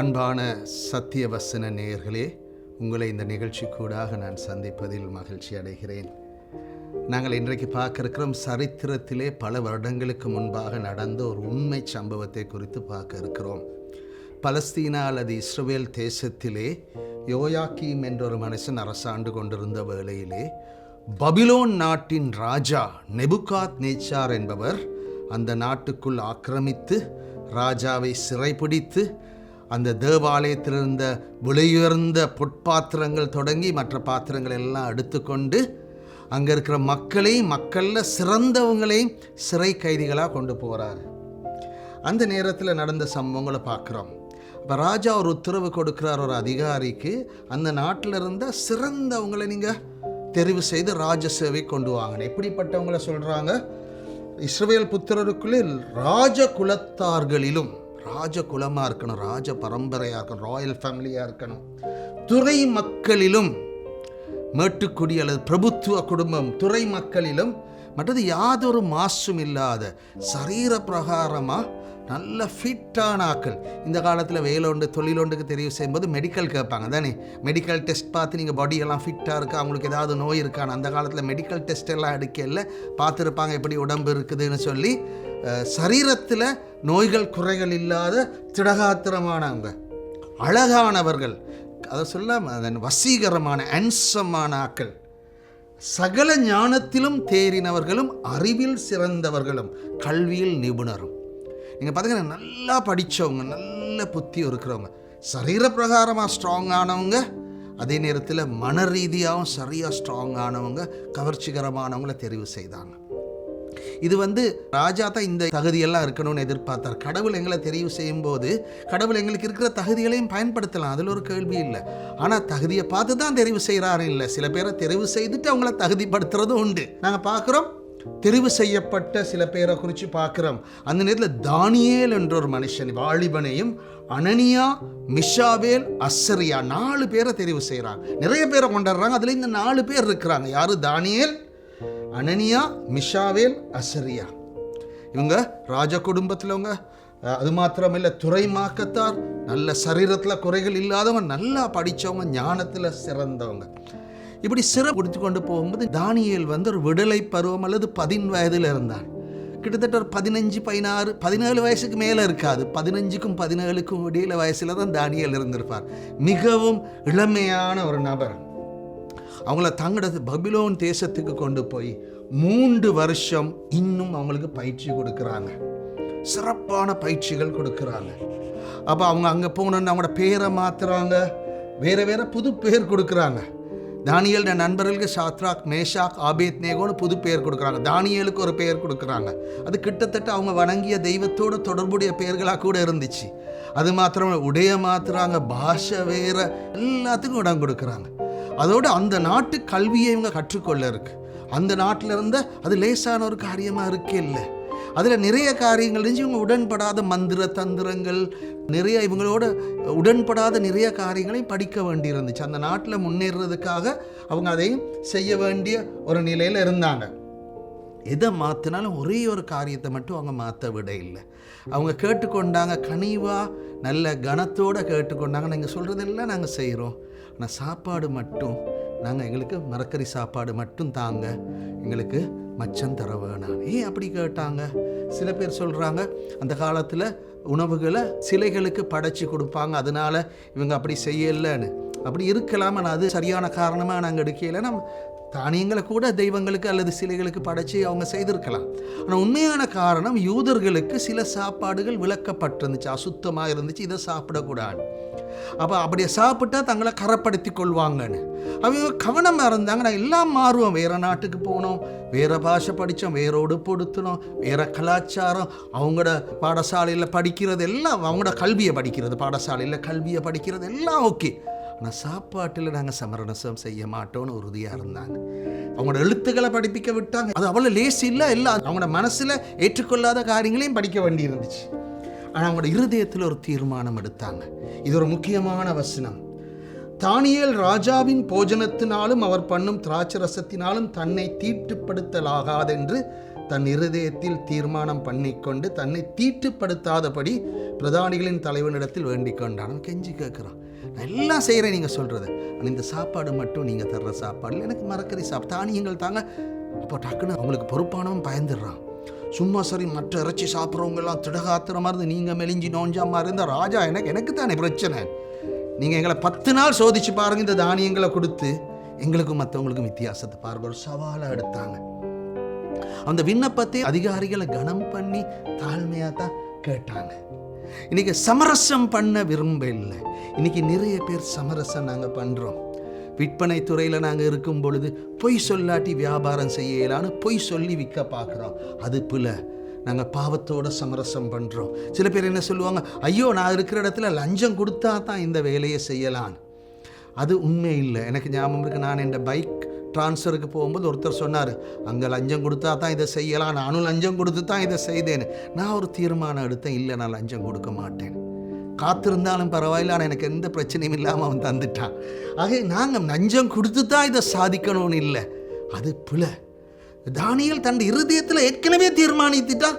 அன்பான சத்தியவசன நேயர்களே உங்களை இந்த நிகழ்ச்சி கூடாக நான் சந்திப்பதில் மகிழ்ச்சி அடைகிறேன். நாங்கள் இன்றைக்கு பார்க்க இருக்கிறோம் சரித்திரத்திலே பல வருடங்களுக்கு முன்பாக நடந்த ஒரு உண்மை சம்பவத்தை குறித்து பார்க்க இருக்கிறோம் பலஸ்தீனா அல்லது இஸ்ரவேல் தேசத்திலே யோயாக்கீம் என்ற ஒரு மனுஷன் அரசாண்டு கொண்டிருந்த வேளையிலே பபிலோன் நாட்டின் ராஜா நெபுகாத் நேச்சார் என்பவர் அந்த நாட்டுக்குள் ஆக்கிரமித்து ராஜாவை சிறைப்பிடித்து அந்த தேவாலயத்தில் இருந்த விலையுயர்ந்த பொற்பாத்திரங்கள் தொடங்கி மற்ற பாத்திரங்கள் எல்லாம் எடுத்துக்கொண்டு அங்கே இருக்கிற மக்களையும் மக்களில் சிறந்தவங்களையும் சிறை கைதிகளாக கொண்டு போகிறார் அந்த நேரத்தில் நடந்த சம்பவங்களை பார்க்குறோம். இப்போ ராஜா ஒரு உத்தரவு கொடுக்குறார் ஒரு அதிகாரிக்கு அந்த நாட்டில் இருந்த சிறந்தவங்களை நீங்கள் தெரிவு செய்து ராஜ சேவை கொண்டு வாங்கணும். எப்படிப்பட்டவங்கள சொல்கிறாங்க இஸ்ரவேல் புத்திரருக்குள்ளே ராஜ குலத்தார்களிலும் ராஜ குலமாக இருக்கணும் ராஜ பரம்பரையாக இருக்கணும் ராயல் ஃபேமிலியாக இருக்கணும். துறை மக்களிலும் மேட்டுக்குடி அல்லது பிரபுத்துவ குடும்பம் துறை மக்களிலும் மற்றது யாதொரு மாசும் இல்லாத சரீர பிரகாரமாக நல்ல ஃபிட்டான ஆக்கள். இந்த காலத்தில் வேலோண்டு தொழிலோண்டுக்கு தெரிவு செய்யும்போது மெடிக்கல் கேட்பாங்க தானே? மெடிக்கல் டெஸ்ட் பார்த்து நீங்கள் பாடியெல்லாம் ஃபிட்டாக இருக்கா அவங்களுக்கு ஏதாவது நோய் இருக்கான்னு. அந்த காலத்தில் மெடிக்கல் டெஸ்ட் எல்லாம் எடுக்கல பார்த்துருப்பாங்க எப்படி உடம்பு இருக்குதுன்னு சொல்லி சரீரத்தில் நோய்கள் குறைகள் இல்லாத திடகாத்திரமானவங்க. அழகானவர்கள். அதை சொல்ல வசீகரமான அன்சமான ஆக்கள். சகல ஞானத்திலும் தேறினவர்களும் அறிவில் சிறந்தவர்களும் கல்வியில் நிபுணரும். நீங்கள் பார்த்தீங்கன்னா நல்லா படித்தவங்க நல்ல புத்தி இருக்கிறவங்க. சரீர பிரகாரமாக ஸ்ட்ராங்கானவங்க அதே நேரத்தில் மன ரீதியாகவும் சரியாக ஸ்ட்ராங்கானவங்க கவர்ச்சிகரமானவங்கள தெரிவு செய்தாங்க. இது வந்து ராஜா தான் இந்த தகுதியெல்லாம் இருக்கணும்னு எதிர்பார்த்தார். கடவுள் எங்களை தெரிவு செய்யும்போது கடவுள் எங்களுக்கு இருக்கிற தகுதிகளையும் பயன்படுத்தலாம். அதில் ஒரு கேள்வி இல்லை. ஆனால் தகுதியை பார்த்து தான் தெரிவு செய்கிறாரு இல்லை. சில பேரை தெரிவு செய்துட்டு அவங்கள தகுதிப்படுத்துறதும் உண்டு. நாங்கள் பார்க்குறோம் தெரிவு செய்யப்பட்ட சில பேரை குறித்து பார்க்குறோம். அந்த நேரத்தில் தானியேல் என்ற ஒரு மனுஷன் வாலிபனையும் அனனியா மிஷாவேல் அஸ்ஸரியா நாலு பேரை தெரிவு செய்கிறாங்க நிறைய பேரை கொண்டாடுறாங்க அதில் இந்த நாலு பேர் இருக்கிறாங்க. யார்? தானியேல் அனனியா மிஷாவேல் அசரியா. இவங்க ராஜ குடும்பத்திலவங்க. அது மாத்திரம் இல்லை துறைமாக்கத்தார். நல்ல சரீரத்தில் குறைகள் இல்லாதவங்க நல்லா படித்தவங்க ஞானத்தில் சிறந்தவங்க. இப்படி சிறை கொடுத்து கொண்டு போகும்போது தானியல் வந்து ஒரு விடலை பருவம் அல்லது பதின் வயதில் இருந்தார் கிட்டத்தட்ட ஒரு பதினஞ்சு பதினாறு பதினேழு வயசுக்கு மேலே இருக்காது. பதினஞ்சுக்கும் பதினேழுக்கும் இடையில வயசில் தான் தானியல் இருந்திருப்பார். மிகவும் இளமையான ஒரு நபர். அவங்கள தங்களது பபிலோன் தேசத்துக்கு கொண்டு போய் மூன்று வருஷம் இன்னும் அவங்களுக்கு பயிற்சி கொடுக்குறாங்க. சிறப்பான பயிற்சிகள் கொடுக்குறாங்க. அப்போ அவங்க அங்கே போகணுன்னு அவங்களோட பேரை மாற்றுறாங்க வேறு வேறு புது பேர் கொடுக்குறாங்க. தானியல் நண்பர்களுக்கு சாத்ராக் மேஷாக் ஆபேத் நேகோன்னு புது பெயர் கொடுக்குறாங்க. தானியலுக்கு ஒரு பெயர் கொடுக்குறாங்க. அது கிட்டத்தட்ட அவங்க வணங்கிய தெய்வத்தோட தொடர்புடைய பெயர்களாக கூட இருந்துச்சு. அது மாத்திரம் உடைய மாத்துறாங்க பாஷை வேற எல்லாத்துக்கும் இடம் கொடுக்குறாங்க. அதோடு அந்த நாட்டு கல்வியை இவங்க கற்றுக்கொள்ள இருக்கு. அந்த நாட்டில் இருந்த அது லேசான ஒரு காரியமாக இருக்கே இல்லை. அதில் நிறைய காரியங்கள் இருந்துச்சு. இவங்க உடன்படாத மந்திர தந்திரங்கள் நிறைய இவங்களோட உடன்படாத நிறைய காரியங்களையும் படிக்க வேண்டி இருந்துச்சு அந்த நாட்டில் முன்னேறதுக்காக அவங்க அதையும் செய்ய வேண்டிய ஒரு நிலையில் இருந்தாங்க. எதை மாற்றினாலும் ஒரே ஒரு காரியத்தை மட்டும் அவங்க மாற்ற விட இல்லை. அவங்க கேட்டுக்கொண்டாங்க கனிவாக நல்ல கனத்தோடு கேட்டுக்கொண்டாங்க. நீங்கள் சொல்கிறதெல்லாம் நாங்கள் செய்கிறோம் ஆனால் சாப்பாடு மட்டும் நாங்கள் எங்களுக்கு மரக்கறி சாப்பாடு மட்டும் தாங்க. எங்களுக்கு மச்சம் தர வேணாம். ஏன் அப்படி கேட்டாங்க? சில பேர் சொல்கிறாங்க அந்த காலத்தில் உணவுகளை சிலைகளுக்கு படைச்சி கொடுப்பாங்க. அதனால் இவங்க அப்படி செய்யலைன்னு. அப்படி இருக்கலாம் ஆனால் அது சரியான காரணமாக நாங்கள் எடுக்கல. நம்ம தானியங்களை கூட தெய்வங்களுக்கு அல்லது சிலைகளுக்கு படைச்சி அவங்க செய்திருக்கலாம். ஆனால் உண்மையான காரணம் யூதர்களுக்கு சில சாப்பாடுகள் விளக்கப்பட்டிருந்துச்சு அசுத்தமாக இருந்துச்சு இதை சாப்பிடக்கூடாது. அப்போ அப்படியே சாப்பிட்டா தங்களை கரப்படுத்தி கொள்வாங்கன்னு அவங்க கவனமாக இருந்தாங்க. நான் எல்லாம் மாறுவோம். வேறு நாட்டுக்கு போனோம். வேறு பாஷை படித்தோம். வேறோடு உடுப்படுத்தணும் வேறு கலாச்சாரம். அவங்களோட பாடசாலையில் படிக்கிறது எல்லாம் அவங்களோட கல்வியை படிக்கிறது பாடசாலையில் கல்வியை படிக்கிறது எல்லாம் ஓகே. ஆனால் சாப்பாட்டில் நாங்கள் சமரசம் செய்ய மாட்டோம்னு உறுதியாக இருந்தாங்க. அவங்களோட எழுத்துக்களை படிப்பிக்க விட்டாங்க. அது அவ்வளோ லேசி இல்லை இல்லை அவங்களோட மனசில் ஏற்றுக்கொள்ளாத காரியங்களையும் படிக்க வேண்டி இருந்துச்சு ஆனால் அவங்களோட இருதயத்தில் ஒரு தீர்மானம் எடுத்தாங்க. இது ஒரு முக்கியமான வசனம். தானியல் ராஜாவின் போஜனத்தினாலும் அவர் பண்ணும் திராட்சரசத்தினாலும் தன்னை தீட்டுப்படுத்தலாகாதென்று தன் இருதயத்தில் தீர்மானம் பண்ணிக்கொண்டு தன்னை தீட்டுப்படுத்தாதபடி பிரதானிகளின் தலைவனிடத்தில் வேண்டிக் கொண்டான் கெஞ்சி கேட்குறான் நான் எல்லாம் செய்கிறேன் நீங்கள் சொல்கிறது ஆனால் இந்த சாப்பாடு மட்டும் நீங்கள் தர்ற சாப்பாடு எனக்கு மரக்கறி சாப்பிட்டு தானியங்கள் தாங்க. அப்போ டக்குன்னு அவங்களுக்கு பொறுப்பானவன் பயந்துடுறான். சும்மா சரி மற்ற இறைச்சி சாப்பிட்றவங்க எல்லாம் திடகாத்திர மாதிரி நீங்கள் மெலிஞ்சி நோஞ்சா மாதிரி இருந்தால் ராஜா எனக்கு எனக்கு தானே பிரச்சனை. நீங்கள் எங்களை பத்து நாள் சோதிச்சு பாருங்க இந்த தானியங்களை கொடுத்து எங்களுக்கும் மற்றவங்களுக்கும் வித்தியாசத்தை பாருங்க. ஒரு சவாலாக எடுத்தாங்க. அந்த விண்ணப்பத்தை அதிகாரிகளை கனம் பண்ணி தாழ்மையாக தான் கேட்டாங்க. இன்னைக்கு சமரசம் பண்ண விரும்ப இல்லை. இன்னைக்கு நிறைய பேர் சமரசம் நாங்கள் பண்ணுறோம் விற்பனை துறையில் நாங்கள் இருக்கும் பொழுது பொய் சொல்லாட்டி வியாபாரம் செய்யலான்னு பொய் சொல்லி விற்க பார்க்குறோம். அது பிள்ளை நாங்கள் பாவத்தோட சமரசம் பண்ணுறோம் சில பேர் என்ன சொல்லுவாங்க ஐயோ நான் இருக்கிற இடத்துல லஞ்சம் கொடுத்தா தான் இந்த வேலையை செய்யலாம் அது உண்மை இல்லை. எனக்கு ஞாபகம் இருக்குது நான் என் பைக் ட்ரான்ஸ்ஃபருக்கு போகும்போது ஒருத்தர் சொன்னார் அங்கே லஞ்சம் கொடுத்தா தான் இதை செய்யலாம். நானும் லஞ்சம் கொடுத்து தான் இதை செய்தேன்னு. நான் ஒரு தீர்மானம் எடுத்தேன் இல்லை நான் லஞ்சம் கொடுக்க மாட்டேன். காத்திருந்தாலும் பரவாயில்ல ஆனால் எனக்கு எந்த பிரச்சனையும் இல்லாமல் அவன் தந்துட்டான். ஆக நாங்கள் நஞ்சம் கொடுத்து தான் இதை சாதிக்கணும்னு இல்லை. அது பிழை தானியல் தன் இருதயத்தில் ஏற்கனவே தீர்மானித்துட்டா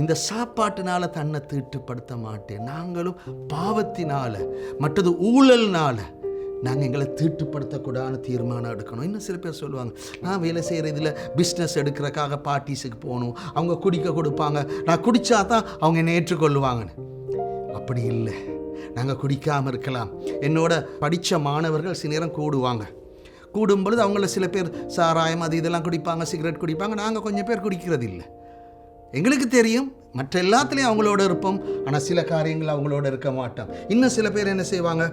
இந்த சாப்பாட்டினால தன்னை தீட்டுப்படுத்த மாட்டேன். நாங்களும் பாவத்தினால மற்றது ஊழல்னால நாங்கள் எங்களை தீட்டுப்படுத்தக்கூடாதுன்னு தீர்மானம் எடுக்கணும். இன்னும் சில பேர் சொல்லுவாங்க நான் வேலை செய்கிற இதில் பிஸ்னஸ் எடுக்கிறக்காக பார்ட்டிஸுக்கு போகணும். அவங்க குடிக்க கொடுப்பாங்க. நான் குடித்தா தான் அவங்க என்னை ஏற்றுக்கொள்ளுவாங்கன்னு. அப்படி இல்லை. நாங்கள் குடிக்காமல் இருக்கலாம். என்னோட படித்த மாணவர்கள் சில நேரம் கூடுவாங்க. கூடும் பொழுது அவங்கள சில பேர் சாராயம் அது இதெல்லாம் குடிப்பாங்க சிகரெட் குடிப்பாங்க. நாங்கள் கொஞ்சம் பேர் குடிக்கிறது இல்லை எங்களுக்கு தெரியும் மற்ற எல்லாத்துலேயும் அவங்களோட இருப்போம். ஆனால் சில காரியங்கள் அவங்களோட இருக்க மாட்டோம். இன்னும் சில பேர் என்ன செய்வாங்க?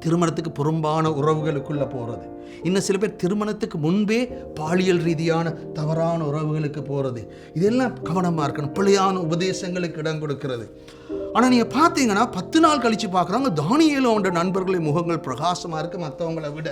திருமணத்துக்கு புறம்பான உறவுகளுக்குள்ளே போகிறது இன்னும் சில பேர் திருமணத்துக்கு முன்பே பாலியல் ரீதியான தவறான உறவுகளுக்கு போகிறது இதெல்லாம் கவனமாக இருக்கணும். பிள்ளையான உபதேசங்களுக்கு இடம் கொடுக்கிறது. ஆனால் நீங்கள் பார்த்தீங்கன்னா பத்து நாள் கழித்து பார்க்குறாங்க தானியலும் அவனோட நண்பர்களின் முகங்கள் பிரகாசமாக இருக்கு மற்றவங்களை விட.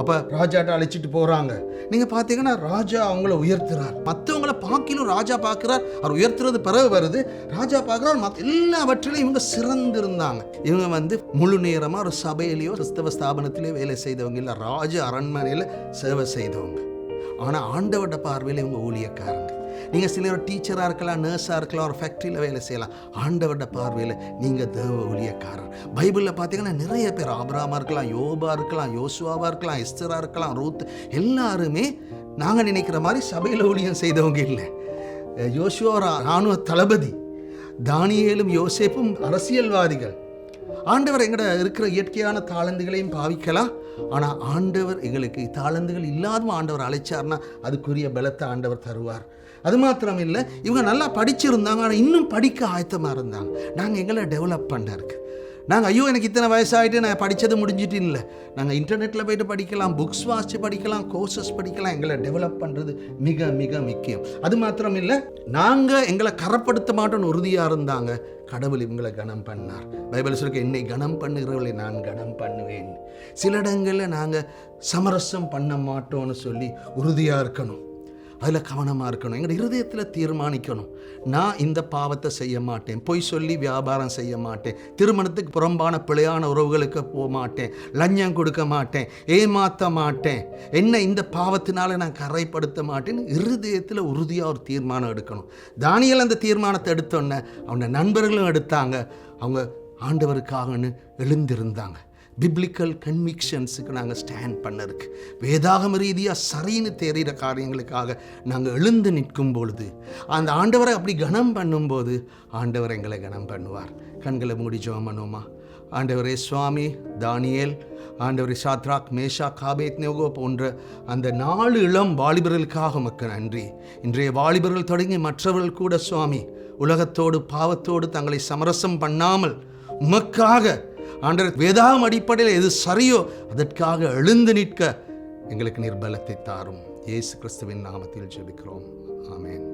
அப்போ ராஜாட்ட அழைச்சிட்டு போகிறாங்க நீங்கள் பார்த்தீங்கன்னா ராஜா அவங்கள உயர்த்துறார். மற்றவங்கள பார்க்கிலும் ராஜா பார்க்குறார். அவர் உயர்த்துறது பிறகு வருது. ராஜா பார்க்குறார். மற்ற எல்லாவற்றிலும் இவங்க சிறந்திருந்தாங்க. இவங்க வந்து முழு நேரமாக ஒரு சபையிலேயோ கிறிஸ்தவ ஸ்தாபனத்திலேயோ வேலை செய்தவங்க இல்லை ராஜ அரண்மனையில் சேவை செய்தவங்க. ஆனால் ஆண்டவட்ட பார்வையில் இவங்க ஊழியக்காரங்க. நீங்கள் சிலர் டீச்சராக இருக்கலாம் நர்ஸாக இருக்கலாம் ஒரு ஃபேக்ட்ரியில் வேலை செய்யலாம். ஆண்டவட பார்வையில் நீங்கள் தேவ ஊழியக்காரர். பைபிளில் பார்த்தீங்கன்னா நிறைய பேர் ஆபிராமா இருக்கலாம் யோபா இருக்கலாம் யோசுவாவாக இருக்கலாம் எஸ்தராக இருக்கலாம் ரூத் எல்லாருமே நாங்கள் நினைக்கிற மாதிரி சபையில் ஊழியம் செய்தவங்க இல்லை. யோசுவா ராணுவ இராணுவ தளபதி தானியேலும் யோசேப்பும் அரசியல்வாதிகள். ஆண்டவர் எங்கட இருக்கிற இயற்கையான தாளந்துகளையும் பாவிக்கலாம். ஆனால் ஆண்டவர் எங்களுக்கு தாளந்துகள் இல்லாத ஆண்டவர் அழைச்சார்னா அதுக்குரிய பலத்தை ஆண்டவர் தருவார். அது மாத்திரம் இல்லை இவங்க நல்லா படிச்சிருந்தாங்க ஆனால் இன்னும் படிக்க ஆயத்தமாக இருந்தாங்க. நாங்கள் எங்களை டெவலப் பண்ணுறதுக்கு நாங்கள் ஐயோ எனக்கு இத்தனை வயசாகிட்டு நான் படித்தது முடிஞ்சிட்டு இல்லை நாங்கள் இன்டர்நெட்டில் போயிட்டு படிக்கலாம் புக்ஸ் வாசித்து படிக்கலாம் கோர்சஸ் படிக்கலாம் எங்களை டெவலப் பண்ணுறது மிக மிக முக்கியம். அது மாத்திரம் இல்லை நாங்கள் எங்களை கரப்படுத்த மாட்டோம்னு உறுதியாக இருந்தாங்க. கடவுள் இவங்களை கனம் பண்ணார். பைபிள் சொல்லிக்க என்னை கனம் பண்ணுகிறவர்களை நான் கனம் பண்ணுவேன். சில இடங்களில் நாங்கள் சமரசம் பண்ண மாட்டோம்னு சொல்லி உறுதியாக இருக்கணும். அதில் கவனமாக இருக்கணும். எங்கள் இருதயத்தில் தீர்மானிக்கணும். நான் இந்த பாவத்தை செய்ய மாட்டேன். பொய் சொல்லி வியாபாரம் செய்ய மாட்டேன். திருமணத்துக்கு புறம்பான பிழையான உறவுகளுக்கு போக மாட்டேன். லஞ்சம் கொடுக்க மாட்டேன். ஏமாற்ற மாட்டேன். என்ன இந்த பாவத்தினால நான் கரைப்படுத்த மாட்டேன்னு இருதயத்தில் உறுதியாக ஒரு தீர்மானம் எடுக்கணும். தானியல் அந்த தீர்மானத்தை எடுத்தோன்னே அவங்க நண்பர்களும் எடுத்தாங்க. அவங்க ஆண்டவருக்காகன்னு எழுந்திருந்தாங்க. பிப்ளிக்கல் கன்விக்ஷன்ஸுக்கு நாங்கள் ஸ்டாண்ட் பண்ணதுக்கு வேதாகம ரீதியாக சரின்னு தேறிகிற காரியங்களுக்காக நாங்கள் எழுந்து நிற்கும் பொழுது அந்த ஆண்டவரை அப்படி கனம் பண்ணும்போது ஆண்டவர் எங்களை கனம் பண்ணுவார். கண்களை மூடி ஜோம் பண்ணுவோமா? ஆண்டவரே சுவாமி தானியேல் ஆண்டவரே சாத்ராக் மேஷா காபேத் நியோகோ போன்ற அந்த நாலு இளம் வாலிபர்களுக்காக உமக்கு நன்றி. இன்றைய வாலிபர்கள் தொடங்கி மற்றவர்கள் கூட சுவாமி உலகத்தோடு பாவத்தோடு தங்களை சமரசம் பண்ணாமல் உமக்காக ஆண்டவர் வேதாகம் அடிப்படையில் எது சரியோ அதற்காக எழுந்து நிற்க எங்களுக்கு நிர்பலத்தை தாரும். இயேசு கிறிஸ்துவின் நாமத்தில் ஜெபிக்கிறோம். ஆமேன்.